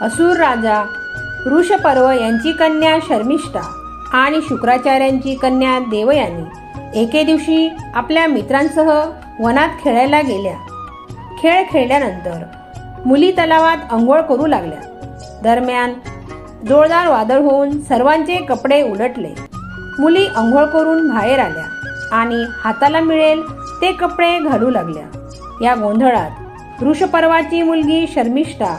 असुर राजा ऋषपर्व यांची कन्या शर्मिष्ठा आणि शुक्राचार्यांची कन्या देवयानी एके दिवशी आपल्या मित्रांसह वनात खेळायला गेल्या. खेळ खेळल्यानंतर मुली तलावात अंघोळ करू लागल्या. दरम्यान जोरदार वादळ होऊन सर्वांचे कपडे उलटले. मुली अंघोळ करून बाहेर आल्या आणि हाताला मिळेल ते कपडे घालू लागल्या. या गोंधळात ऋषपर्वाची मुलगी शर्मिष्ठा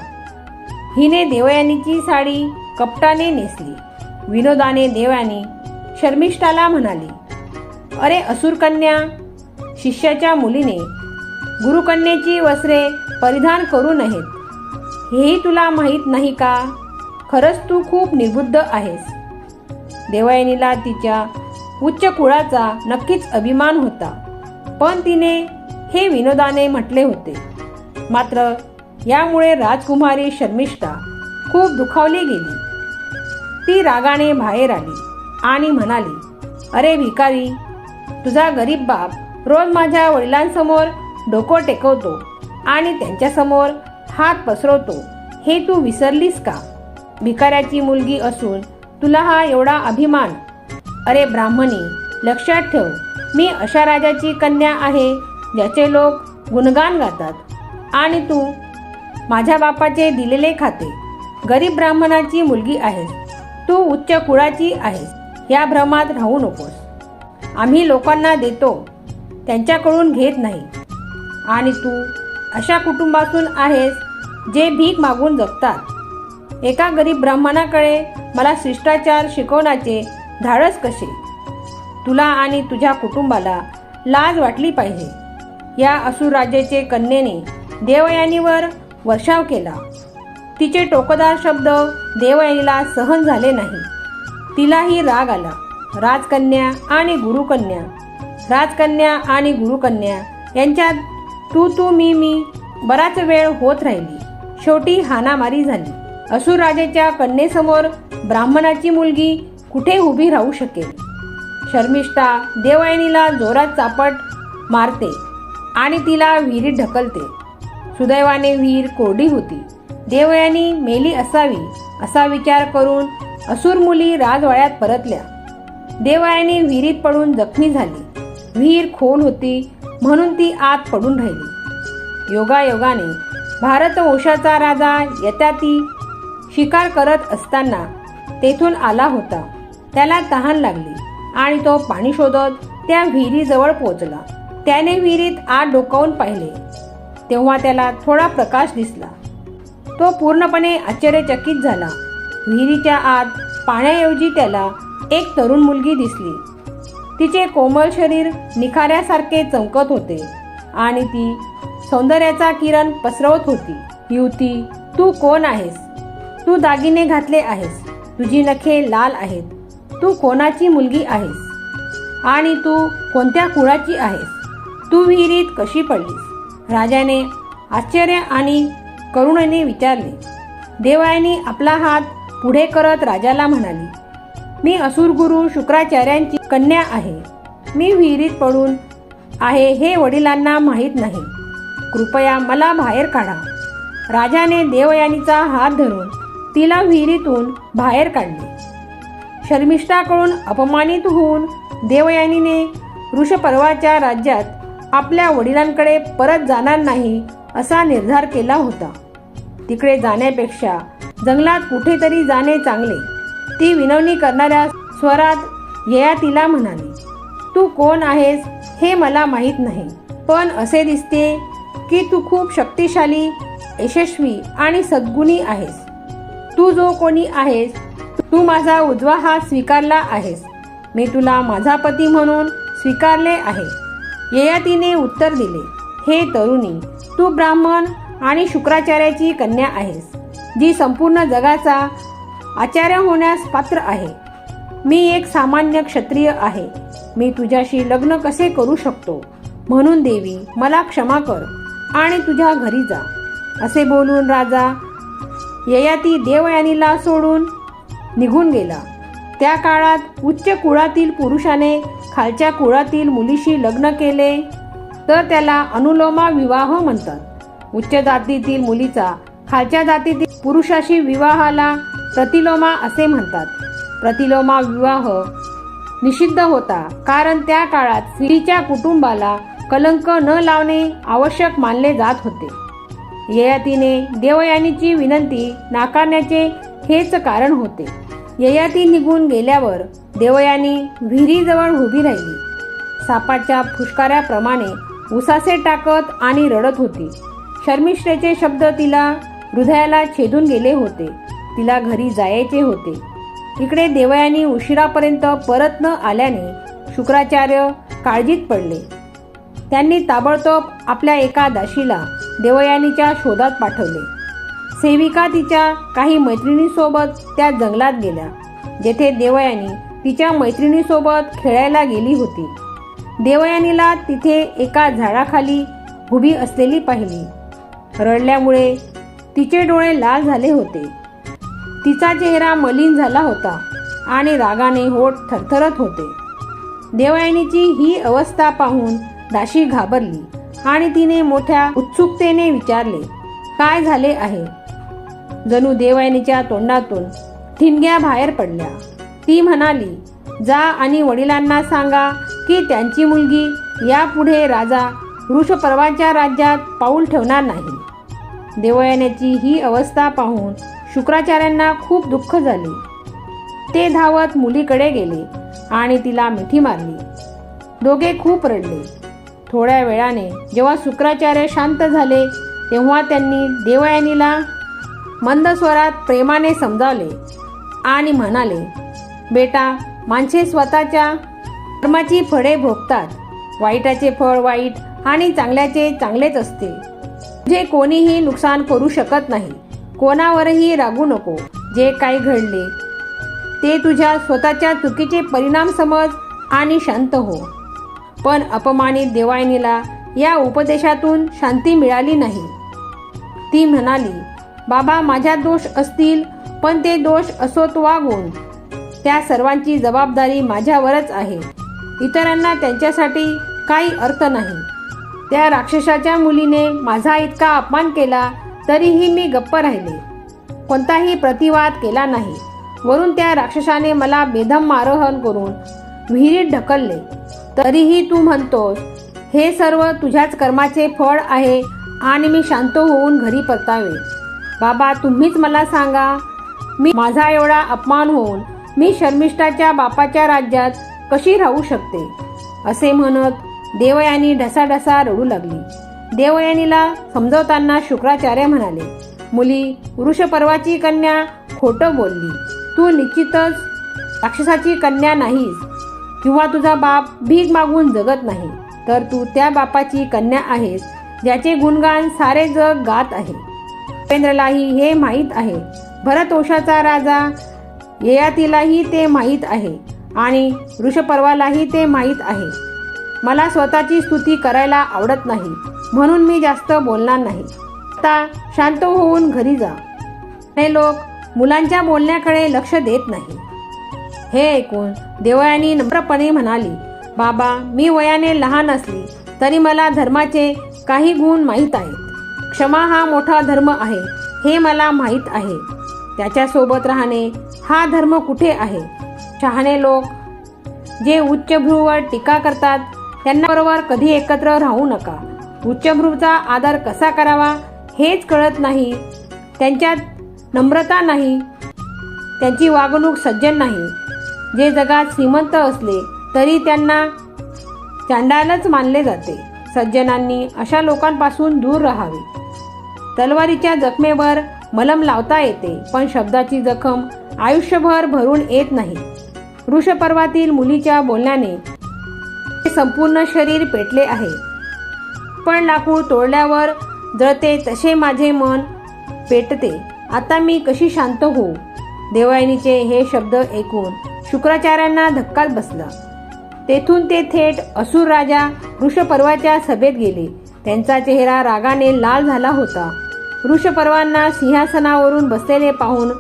हिने देवयानीची साडी कपटाने नेसली. विनोदाने देवयानी शर्मिष्ठाला म्हणाली अरे असुरकन्या शिष्याच्या मुलीने गुरुकन्येची वस्त्रे परिधान करू नयेत हेही तुला माहीत नाही का? खरंच तू खूप निर्बुद्ध आहेस. देवयानीला तिच्या उच्च कुळाचा नक्कीच अभिमान होता पण तिने हे विनोदाने म्हटले होते. मात्र यामुळे राजकुमारी शर्मिष्ठा खूप दुखावली गेली. ती रागाने बाहेर आली आणि म्हणाली अरे भिकारी तुझा गरीब बाप रोज माझ्या वडिलांसमोर डोकं टेकवतो आणि त्यांच्यासमोर हात पसरवतो. हे तू विसरलीस का? भिकाऱ्याची मुलगी असून तुला हा एवढा अभिमान? अरे ब्राह्मणी लक्षात ठेव मी अशा राजाची कन्या आहे ज्याचे लोक गुणगान गातात आणि तू माझ्या बापाचे दिलेले खाते. गरीब ब्राह्मणाची मुलगी आहेस तू उच्च कुळाची आहेस या भ्रमात राहू नकोस. आम्ही लोकांना देतो. त्यांच्याकडून घेत नाही. आणि तू अशा कुटुंबातून आहेस जे भीक मागून जगतात. एका गरीब ब्राह्मणाकडे मला शिष्टाचार शिकवण्याचे धाडस कसे? तुला आणि तुझ्या कुटुंबाला लाज वाटली पाहिजे. या असुरराजेचे कन्येने देवयानीवर वर्षाव केला. तिचे टोकदार शब्द देवयानीला सहन झाले नाही. तिलाही राग आला. राजकन्या आणि गुरुकन्या. राजकन्या आणि गुरुकन्या यांच्यात तू तू मी मी बराच वेळ होत राहिली. शेवटी हानामारी झाली. असुर कन्येसमोर ब्राह्मणाची मुलगी कुठे उभी राहू शकेल? शर्मिष्ठा देवयानीला जोरात चापट मारते आणि तिला विहिरीत ढकलते. सुदैवाने विहीर कोरडी होती. देवयानी मेली असावी असा विचार करून असुर मुली राजवाड्यात परतल्या. देवयानी विहिरीत पडून जखमी झाली. विहीर खोल होती म्हणून ती आत पडून राहिली. योगायोगाने भारत वंशाचा राजा यत्याती शिकार करत असताना तेथून आला होता. त्याला तहान लागली आणि तो पाणी शोधत त्या विहिरीजवळ पोचला त्याने विहिरीत आत डोकावून पाहिले. तेव्हा त्याला थोडा प्रकाश दिसला. तो पूर्णपणे आश्चर्यचकित झाला. विहिरीच्या आत पाण्याऐवजी त्याला एक तरुण मुलगी दिसली. तिचे कोमल शरीर निखाऱ्यासारखे चमकत होते आणि ती सौंदर्याचा किरण पसरवत होती. युवती तू कोण आहेस? तू दागिने घातले आहेस. तुझी नखे लाल आहेत. तू कोणाची मुलगी आहेस? आणि तू कोणत्या कुळाची आहेस? तू विहिरीत कशी पडलीस? राजाने आश्चर्य आणि करुणेने विचारले देवायनी आपला हात पुढे करत राजाला म्हणाली मी असुरगुरु शुक्राचार्यांची कन्या आहे. मी विहिरीत पडून आहे हे वडिलांना माहीत नाही. कृपया मला बाहेर काढा. राजाने देवयानीचा हात धरून तिला विहिरीतून बाहेर काढले. शर्मिष्ठाकडून अपमानित होऊन देवयानीने ऋषपर्वाच्या राज्यात आपल्या वडिलांकडे परत जाणार नाही असा निर्धार केला होता. तिकडे जाण्यापेक्षा जंगलात कुठेतरी जाणे चांगले. ती विनवणी करणाऱ्या स्वरात ययातीला म्हणाली तू कोण आहेस हे मला माहीत नाही पण असे दिसते की तू खूप शक्तिशाली यशस्वी आणि सद्गुणी आहेस. तू जो कोणी आहेस तू माझा उजवा हात स्वीकारला आहेस. मी तुला माझा पती म्हणून स्वीकारले आहे. ययातीने उत्तर दिले हे तरुणी तू ब्राह्मण आणि शुक्राचार्याची कन्या आहेस जी संपूर्ण जगाचा आचार्य होण्यास पात्र आहे. मी एक सामान्य क्षत्रिय आहे. मी तुझ्याशी लग्न कसे करू शकतो? म्हणून देवी मला क्षमा कर आणि तुझ्या घरी जा. असे बोलून राजा ययाती देवयानीला सोडून निघून गेला. त्या काळात उच्च कुळातील पुरुषाने खालच्या कुळातील मुलीशी लग्न केले. तर त्याला अनुलोमा विवाह म्हणतात. उच्च जातीतील मुलीचा खालच्या जातीतील पुरुषाशी विवाहाला प्रतिलोमा असे म्हणतात. प्रतिलोमा विवाह निषिद्ध होता कारण त्या काळात स्त्रीच्या कुटुंबाला कलंक न लावणे आवश्यक मानले जात होते. ययातीने देवयानीची विनंती नाकारण्याचे हेच कारण होते. ययाती निघून गेल्यावर देवयानी विहिरीजवळ उभी राहिली. सापाच्या फुष्काऱ्याप्रमाणे उसासे टाकत आणि रडत होती. शर्मिष्ठेचे शब्द तिला हृदयाला छेदून गेले होते. तिला घरी जायचे होते. इकडे देवयानी उशिरापर्यंत परत न आल्याने शुक्राचार्य काळजीत पडले. त्यांनी ताबडतोब आपल्या एका दाशीला देवयानीच्या शोधात पाठवले. सेविका तिच्या काही मैत्रिणीसोबत त्या जंगलात गेल्या जेथे देवयानी तिच्या मैत्रिणीसोबत खेळायला गेली होती. देवयानीला तिथे एका झाडाखाली उभी असलेली पाहिली. रडल्यामुळे तिचे डोळे लाल झाले होते. तिचा चेहरा मलिन झाला होता आणि रागाने होठ थरथरत होते. देवयानीची ही अवस्था पाहून दाशी घाबरली आणि तिने मोठ्या उत्सुकतेने विचारले काय झाले आहे? जणू देवयानीच्या तोंडातून ठिणग्या बाहेर पडल्या. ती म्हणाली जा आणि वडिलांना सांगा की त्यांची मुलगी यापुढे राजा वृषपर्वाच्या राज्यात पाऊल ठेवणार नाही. देवयानाची ही अवस्था पाहून शुक्राचार्यांना खूप दुःख झाले. ते धावत मुलीकडे गेले आणि तिला मिठी मारली. दोघे खूप रडले. थोड्या वेळाने जेव्हा शुक्राचार्य शांत झाले तेव्हा त्यांनी देवयानीला मंद स्वरात प्रेमाने समजावले आणि म्हणाले बेटा माणसे स्वतःच्या कर्माची फळे भोगतात. वाईटाचे फळ वाईट आणि चांगल्याचे चांगलेच असते. जे कोणीही नुकसान करू शकत नाही. कोणावरही रागू नको. जे काही घडले ते तुझ्या स्वतःच्या चुकीचे परिणाम समज आणि शांत हो. पण अपमानित देवायनीला या उपदेशातून शांती मिळाली नाही. ती म्हणाली बाबा माझ्यात दोष असतील पण ते दोष असोत वागून. त्या सर्वांची जबाबदारी माझ्यावरच आहे. इतरांना त्यांच्यासाठी काही अर्थ नाही. त्या राक्षसाच्या मुलीने माझा इतका अपमान केला तरीही मी गप्प राहिले. कोणताही प्रतिवाद केला नाही. वरून त्या राक्षसाने मला बेदम मारहाण करून विहिरीत ढकलले. तरीही तू म्हणतोस हे सर्व तुझ्याच कर्माचे फळ आहे आणि मी शांत होऊन घरी परतावे. बाबा तुम्हीच मला सांगा. मी माझा एवढा अपमान होऊन मी शर्मिष्ठाच्या बापाच्या राज्यात कशी राहू शकते? असे म्हणत देवयानी ढसाढसा रडू लागली. देवयानीला समजवताना शुक्राचार्य म्हणाले मुली वृषपर्वाची कन्या खोटं बोलली. तू निश्चितच राक्षसाची कन्या नाहीस किंवा तुझा बाप भीक मागून जगत नाही. तर तू त्या बापाची कन्या आहेस ज्याचे गुणगान सारे जग गात आहे. उपेंद्रलाही हे माहीत आहे. भरतोषाचा राजा ययातीलाही ते माहीत आहे आणि ऋषपर्वालाही ते माहीत आहे. मला स्वतःची स्तुती करायला आवडत नाही म्हणून मी जास्त बोलणार नाही. आता शांत होऊन घरी जा. हे लोक मुलांच्या बोलण्याकडे लक्ष देत नाही. हे ऐकून देवयानी नम्रपणे म्हणाली बाबा मी वयाने लहान असली तरी मला धर्माचे काही गुण माहीत आहेत. क्षमा हा मोठा धर्म आहे हे मला माहीत आहे. त्याच्यासोबत राहणे हा धर्म कुठे आहे? शहाणे लोक जे उच्चभ्रूवर टीका करतात त्यांच्याबरोबर कधी एकत्र राहू नका. उच्चभ्रूचा आदर कसा करावा हेच कळत नाही. त्यांच्यात नम्रता नाही. त्यांची वागणूक सज्जन नाही. जे जगात श्रीमंत असले तरी त्यांना चांडायलाच मानले जाते. सज्जनांनी अशा लोकांपासून दूर राहावे. तलवारीच्या जखमेवर मलम लावता येते पण शब्दाची जखम आयुष्यभर भरून येत नाही. वृषपर्वातील मुलीच्या बोलण्याने संपूर्ण शरीर पेटले आहे. पण लाकूड तोडल्यावर जळते तसे माझे मन पेटते. आता मी कशी शांत होऊ? देवायनीचे हे शब्द ऐकून शुक्राचार्यांना धक्काच बसला. तेथून ते थेट असुर राजा वृषपर्वाच्या सभेत गेले. त्यांचा चेहरा रागाने लाल झाला होता. ऋषपर्वांना सिंहासनावरून बसलेले पाहून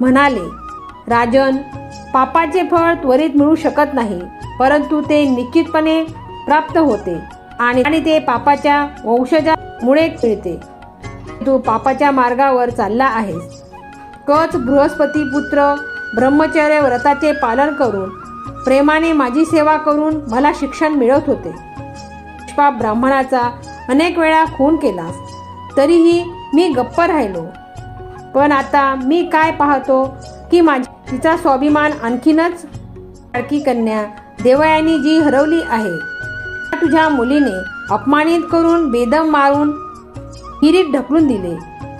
म्हणाले राजन पापाचे फळ त्वरित मिळू शकत नाही परंतु ते निश्चितपणे प्राप्त होते आणि आणि ते पापाच्या वंशजामुळे मिळते. तू पापाच्या मार्गावर चालला आहेस. कच बृहस्पती पुत्र ब्रह्मचर्य व्रताचे पालन करून प्रेमाने माझी सेवा करून मला शिक्षण मिळत होते. ब्राह्मणाचा अनेक वेळा खून केलास. तरीही मी गप्प राहिलो. पण आता मी काय पाहतो की माझी तिचा स्वाभिमान आणखीनच लाडकी कन्या देवयानी जी हरवली आहे तुझ्या मुलीने अपमानित करून बेदम मारून हिरीत ढकलून दिले.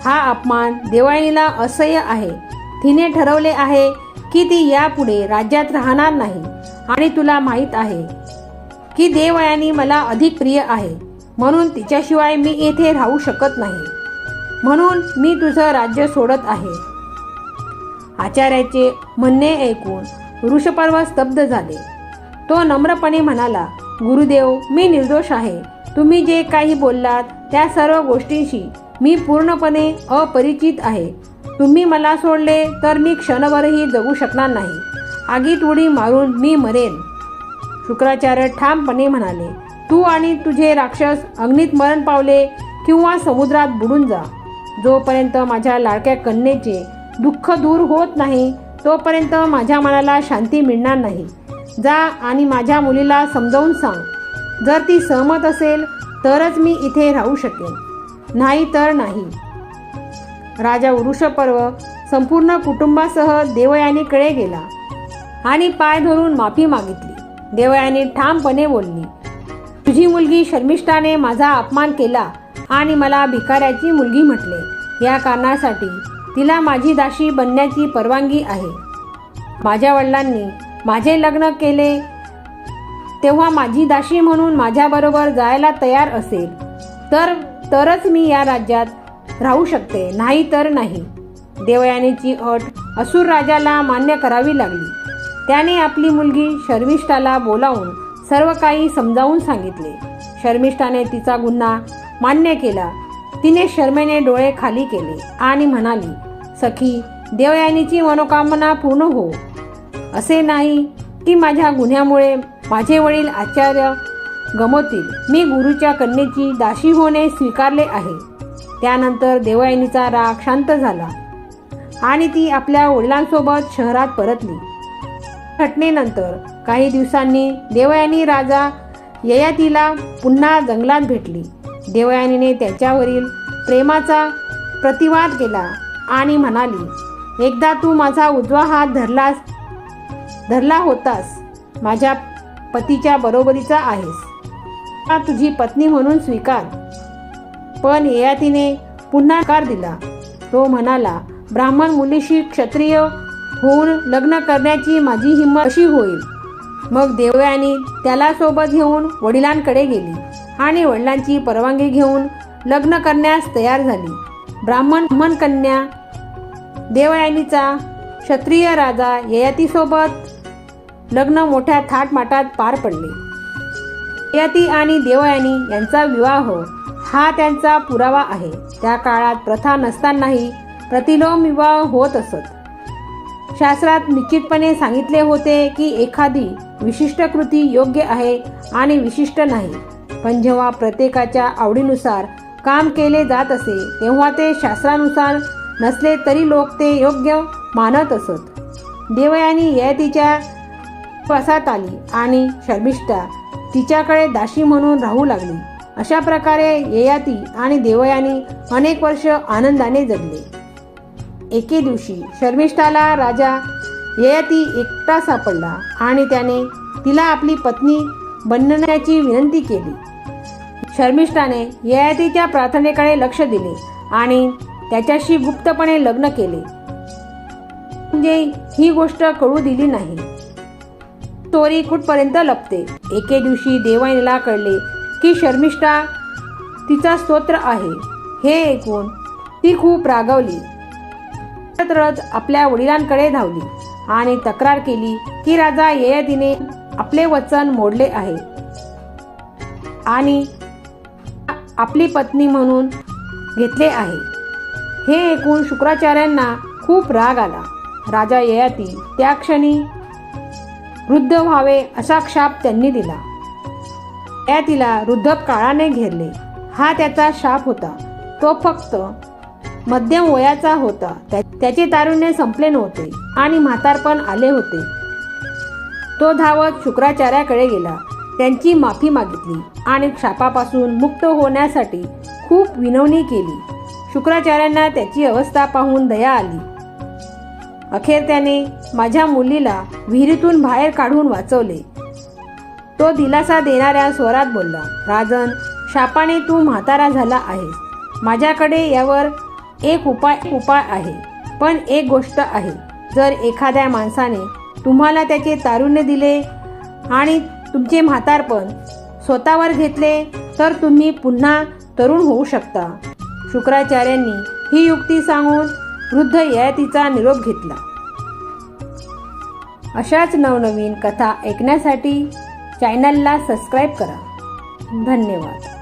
हा अपमान देवयानीला असह्य आहे. तिने ठरवले आहे की ती यापुढे राज्यात राहणार नाही. आणि तुला माहीत आहे की देवयानी मला अधिक प्रिय आहे. म्हणून तिच्याशिवाय मी येथे राहू शकत नाही. म्हणून मी तुझं राज्य सोडत आहे. आचार्याचे म्हणणे ऐकून ऋषपर्व स्तब्ध झाले. तो नम्रपणे म्हणाला गुरुदेव मी निर्दोष आहे. तुम्ही जे काही बोललात त्या सर्व गोष्टींशी मी पूर्णपणे अपरिचित आहे. तुम्ही मला सोडले तर मी क्षणभरही जगू शकणार नाही. आगीत उडी मारून मी मरेन. शुक्राचार्य ठामपणे म्हणाले तू आणि तुझे राक्षस अग्नीत मरण पावले किंवा समुद्रात बुडून जा. जोपर्यंत माझ्या लाडक्या कन्येचे दुःख दूर होत नाही तोपर्यंत माझ्या मनाला शांती मिळणार नाही. जा आणि माझ्या मुलीला समजावून सांग. जर ती सहमत असेल तरच मी इथे राहू शकेन. नाही तर नाही. राजा वृषपर्व संपूर्ण कुटुंबासह देवयानीकडे गेला आणि पाय धरून माफी मागितली. देवयानी ठामपणे बोलली तुझी मुलगी शर्मिष्ठाने माझा अपमान केला आणि मला भिकाऱ्याची मुलगी म्हटले. या कारणासाठी तिला माझी दाशी बनण्याची परवानगी आहे. माझ्या वडिलांनी माझे लग्न केले तेव्हा माझी दाशी म्हणून माझ्याबरोबर जायला तयार असेल. तर तरच मी या राज्यात राहू शकते नाही तर नाही. देवयानीची अट असुर राजाला मान्य करावी लागली. त्याने आपली मुलगी शर्मिष्ठाला बोलावून सर्व काही समजावून सांगितले. शर्मिष्ठाने तिचा गुन्हा मान्य केला. तिने शर्मेने डोळे खाली केले आणि म्हणाली सखी देवयानीची मनोकामना पूर्ण हो. असे नाही की माझ्या गुन्ह्यामुळे माझे वडील आचार्य गमवतील. मी गुरुच्या कन्येची दाशी होणे स्वीकारले आहे. त्यानंतर देवयानीचा राग शांत झाला आणि ती आपल्या वडिलांसोबत शहरात परतली. घटनेनंतर काही दिवसांनी देवयानी राजा ययातीला पुन्हा जंगलात भेटली. देवयानीने त्याच्यावरील प्रेमाचा प्रतिवाद केला आणि म्हणाली एकदा तू माझा उजवा हात धरलास धरला होतास माझ्या पतीच्या बरोबरीचा आहेस. हा तुझी पत्नी म्हणून स्वीकार. पण ययातीने पुन्हा कार दिला. तो म्हणाला ब्राह्मण मुलीशी क्षत्रिय होऊन लग्न करण्याची माझी हिंमत अशी होईल. मग देवयानी त्याला सोबत घेऊन वडिलांकडे गेली आणि वडिलांची परवानगी घेऊन लग्न करण्यास तयार झाली. ब्राह्मण मन कन्या देवयानीचा क्षत्रिय राजा ययातीसोबत लग्न मोठ्या थाटमाटात पार पडले. ययाती आणि देवयानी यांचा विवाह हा त्यांचा पुरावा आहे. त्या काळात प्रथा नसतानाही प्रतिलोम विवाह होत असत. शास्त्रात निश्चितपणे सांगितले होते की एखादी विशिष्ट कृती योग्य आहे आणि विशिष्ट नाही. पण जेव्हा प्रत्येकाच्या आवडीनुसार काम केले जात असे तेव्हा ते शास्त्रानुसार नसले तरी लोक ते योग्य मानत असत. देवयानी ययातीच्या पसात आली आणि शर्मिष्ठा तिच्याकडे दाशी म्हणून राहू लागली. अशा प्रकारे ययाती आणि देवयानी अनेक वर्ष आनंदाने जगले. एके दिवशी शर्मिष्ठाला राजा ययाती एकटा सापडला आणि त्याने तिला आपली पत्नी बनण्याची विनंती केली. शर्मिष्ठाने ययातीच्या प्रार्थनेकडे लक्ष दिले आणि त्याच्याशी गुप्तपणे लग्न केले. म्हणजे ही गोष्ट कळू दिली नाही. स्टोरी कुठपर्यंत लपते? एके दिवशी देवानीला कळले की शर्मिष्ठा तिचा स्तोत्र आहे. हे ऐकून ती खूप रागवली. आपल्या वडिलांकडे धावली. आणि तक्रार केली की राजा ययातीने आपले वचन मोडले आहे. आणि आपली पत्नी म्हणून घेतले आहे. हे ऐकून शुक्राचार्यांना खूप राग आला. राजा ययाती त्या क्षणी वृद्ध व्हावे असा शाप त्यांनी दिला. ययातीला वृद्ध काळाने घेरले. हा त्याचा शाप होता. तो फक्त मध्यम वयाचा होता. त्या- त्याचे तारुण्य संपले नव्हते आणि म्हातारपण आले होते. तो धावत शुक्राचार्याकडे गेला. त्यांची माफी मागितली आणि शापापासून मुक्त होण्यासाठी खूप विनवणी केली. शुक्राचार्यांना त्याची अवस्था पाहून दया आली. अखेर त्याने माझ्या मुलीला विहिरीतून बाहेर काढून वाचवले. तो दिलासा देणाऱ्या स्वरात बोलला राजन शापाने तू म्हातारा झाला आहेस. माझ्याकडे यावर एक उपाय उपाय आहे. पण एक गोष्ट आहे. जर एखाद्या माणसाने तुम्हाला त्याचे तारुण्य दिले आणि तुमचे म्हातारपण स्वतःवर घेतले तर तुम्ही पुन्हा तरुण होऊ शकता. शुक्राचार्यांनी ही युक्ती सांगून वृद्ध ययातीचा निरोप घेतला. अशाच नवनवीन कथा ऐकण्यासाठी चॅनलला सबस्क्राईब करा. धन्यवाद.